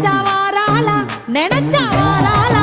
நினைச்சா வாராளா? நினைச்சா வாராளா?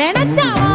நினைச்சாவா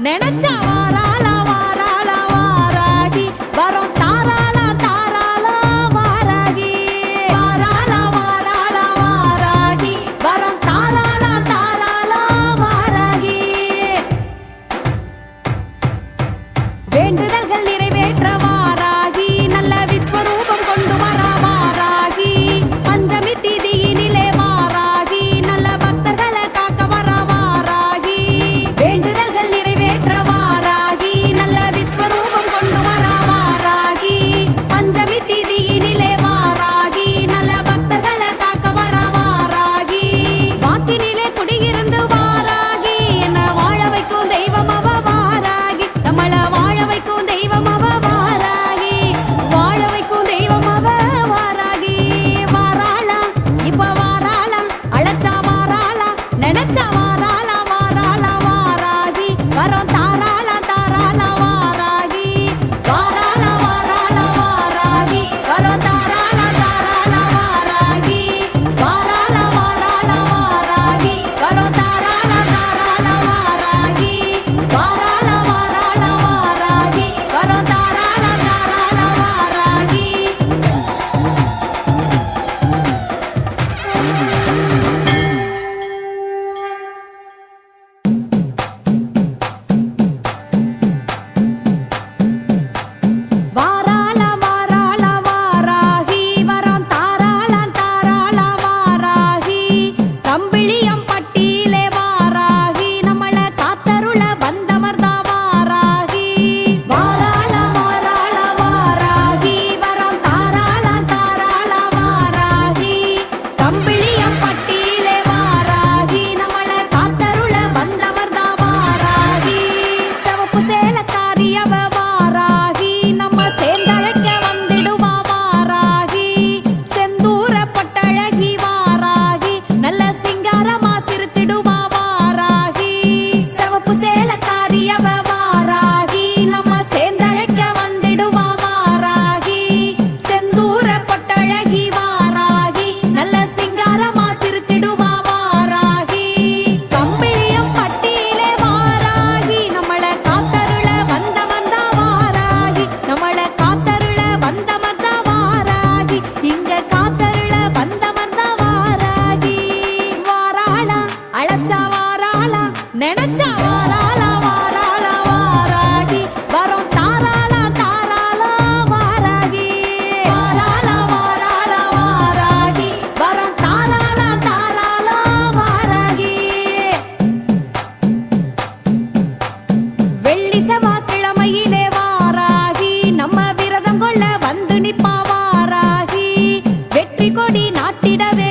நினைச்சா நினைச்சா நாட்டிடவே